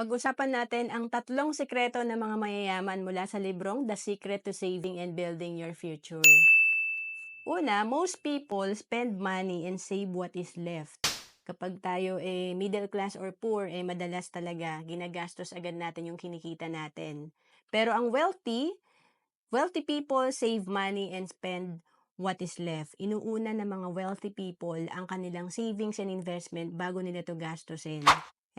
Pag-usapan natin ang tatlong sekreto ng mga mayayaman mula sa librong The Secret to Saving and Building Your Future. Una, most people spend money and save what is left. Kapag tayo eh middle class or poor, eh madalas talaga ginagastos agad natin yung kinikita natin. Pero ang wealthy, wealthy people save money and spend what is left. Inuuna ng mga wealthy people ang kanilang savings and investment bago nila to gastusin.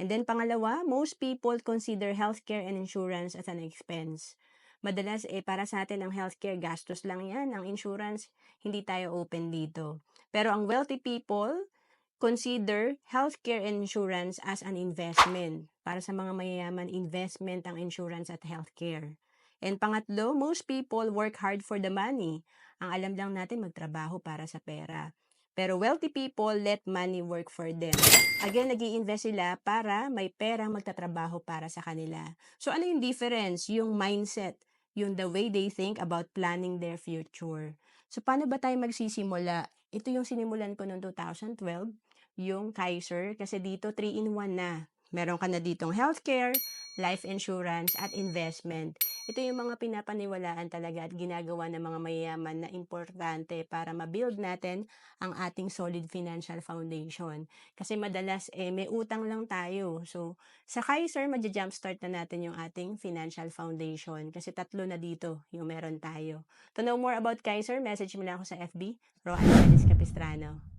And then pangalawa, most people consider healthcare and insurance as an expense. Madalas eh para sa atin ang healthcare gastos lang yan, ang insurance hindi tayo open dito. Pero ang wealthy people consider healthcare and insurance as an investment. Para sa mga mayayaman, investment ang insurance at healthcare. And pangatlo, most people work hard for the money. Ang alam lang natin magtrabaho para sa pera. Pero wealthy people let money work for them. Again, nag invest sila para may perang magtatrabaho para sa kanila. So ano yung difference? Yung mindset, yung the way they think about planning their future. So paano ba tayo magsisimula? Ito yung sinimulan ko noong 2012, yung Kaiser, kasi dito 3 in 1 na. Meron ka na ditong healthcare, life insurance, at investment. Ito yung mga pinapaniwalaan talaga at ginagawa ng mga mayayaman na importante para ma-build natin ang ating solid financial foundation. Kasi madalas, eh, may utang lang tayo. So, sa Kaiser, magja-jumpstart na natin yung ating financial foundation. Kasi tatlo na dito yung meron tayo. To know more about Kaiser, message mo lang ako sa FB, Roan Dennis Capistrano.